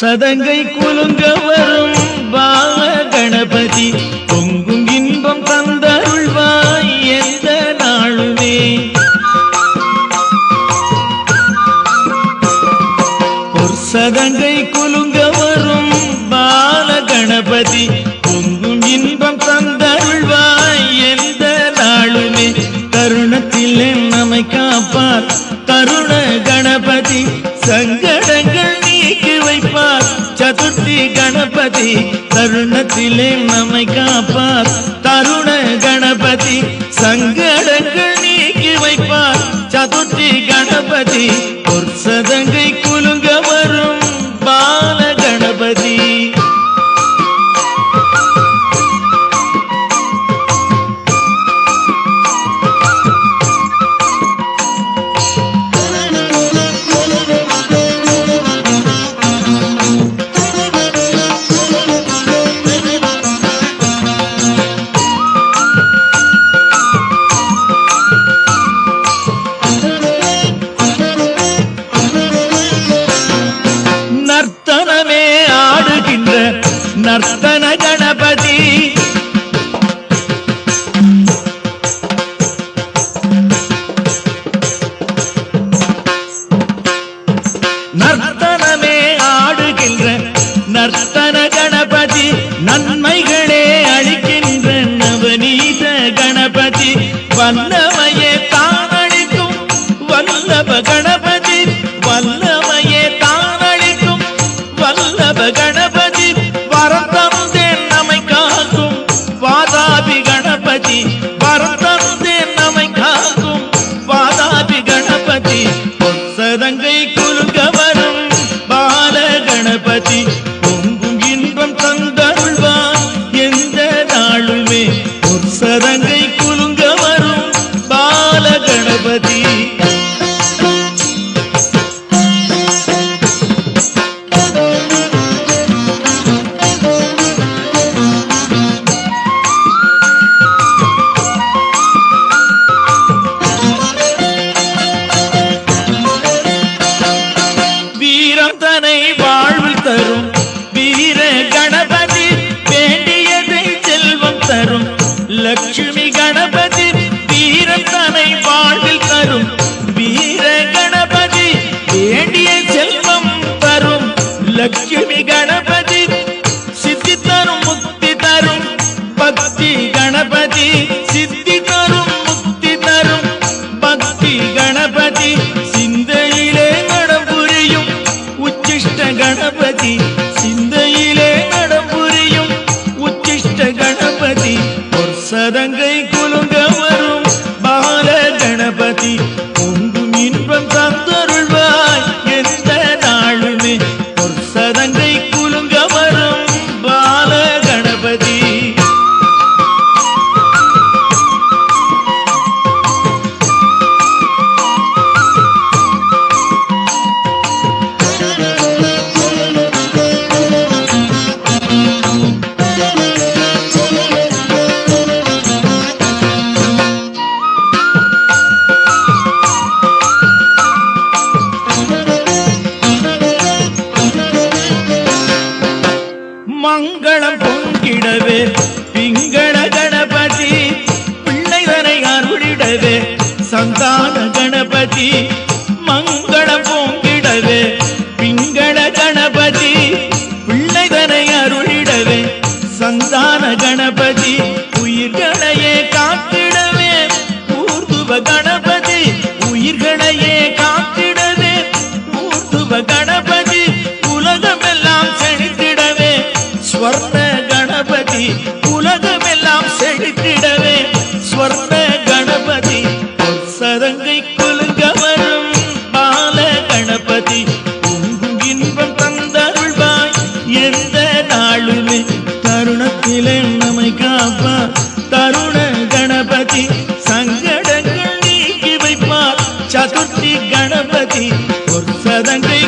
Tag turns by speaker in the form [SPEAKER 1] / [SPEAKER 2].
[SPEAKER 1] சதங்கை குலுங்க வரும் பால கணபதி பொங்கும் இன்பம் தந்தருள்வாய் எந்த நாளுமே. சதங்கை குலுங்க கணபதி தருணத்திலே நம்மை காப்பார். தருண கணபதி சங்கடங்கள் நீக்கி வைப்பார். சதுர்த்தி கணபதி நர்த்தன கணபதி நன்மைகளே அளிக்கின்ற நவநீத கணபதி. வல்லமையே தானளிக்கும் வல்லப கணபதி. வீர கணபதி வேண்டியதை செல்வம் தரும். லட்சுமி கணபதி வீரம் தனை வாழ்வில் தரும். வீர கணபதி வேண்டிய செல்வம் தரும். லட்சுமி கணபதி மங்களம் பொங்கிடவே. பிங்கள கணபதி பிள்ளைதனை அருளிடவே. சந்தான கணபதி உயிர்களையே காத்திடவே. ஊர்துவ கணபதி உயிர்களையே காத்திடவே. ஊர்துவ கணபதி கணபதி பொற்சதங்கை